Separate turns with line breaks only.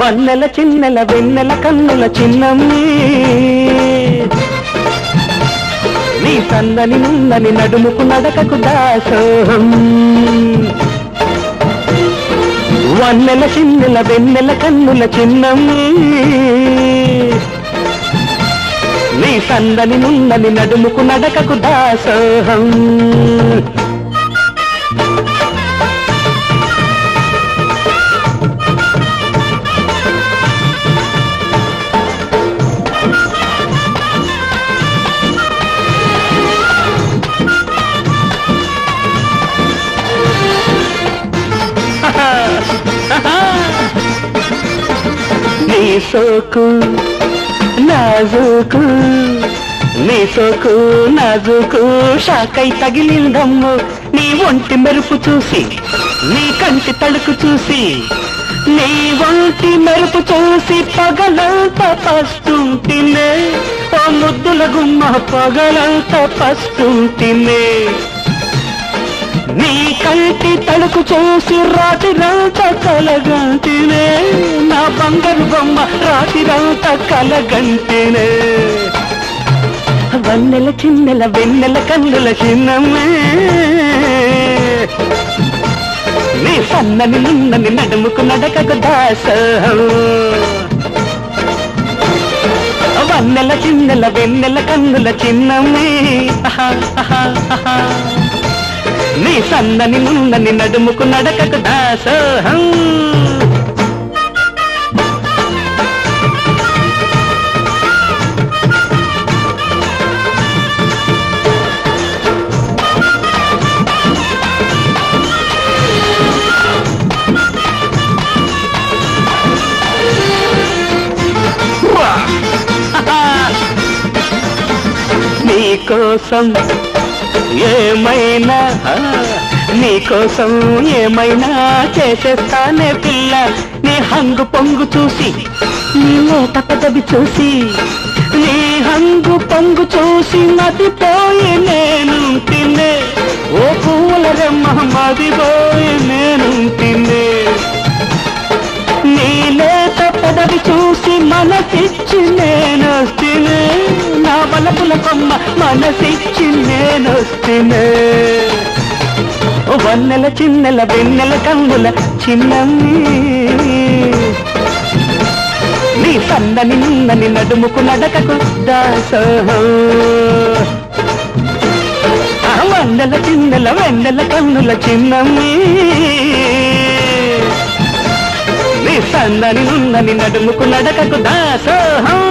వన్నెల చిన్నెల వెన్నెల కన్నుల చిన్నమ్మి. నీ సన్నని నున్నని నడుముకు నడకకు దాసోహం. వన్నెల చిన్నెల వెన్నెల కన్నుల చిన్నమ్మి నీ సందని నున్నని నడుముకు నడకకు దాసోహం. సోకు నాజుకు నీ సోకు నాజుకు షాకై తగిలిందమ్ము నీ ఒంటి మెరుపు చూసి నీ కంటి తడుకు చూసి నీ ఒంటి మెరుపు చూసి పగలంతా పస్తుంటినే. ఓ ముద్దుల గుమ్మ పగలంతా పస్తుంటినే. నీ కంటి తలుకు చూసి రాతి రాత కలగంటినే. నా బంగారు బొమ్మ రాతి రాత కలగంటినే. వన్నెల చిన్నెల వెన్నెల కన్నుల చిన్నమ్మే. నీ సన్నని నున్నని నడుముకు నడకకు దాస వన్నెల చిన్నెల వెన్నెల కన్నుల చిన్నమ్మే. ఆహా, ఆహా, ఆహా. నీ సన్నని నున్నని నడుముకు నడకకు దాసోహం. కోసం ఏమైనా? నీకోసం ఏమైనా చేసేస్తానే పిల్ల. నీ హంగు పొంగు చూసి నీ లేత పెదవి చూసి నీ హంగు పొంగు చూసి మతిపోయి నేను తిన్నే ఓ పూల రెమ్మ మదిపోయి నేను తిన్నే నీ లేత పెదవి చూసి మనసిచ్చి మనసిచ్చి నేనొస్తేనే ఓ వన్నెల చిన్నెల వెన్నెల కన్నుల చిన్నమ్మి. నీ సన్నని నిన్నని నడుముకు నడకకు దాసోహం. ఆ వన్నెల చిన్నెల వెన్నెల కన్నుల చిన్నమ్మి. నీ సన్నని నున్నని నడుముకు నడకకు దాసోహం.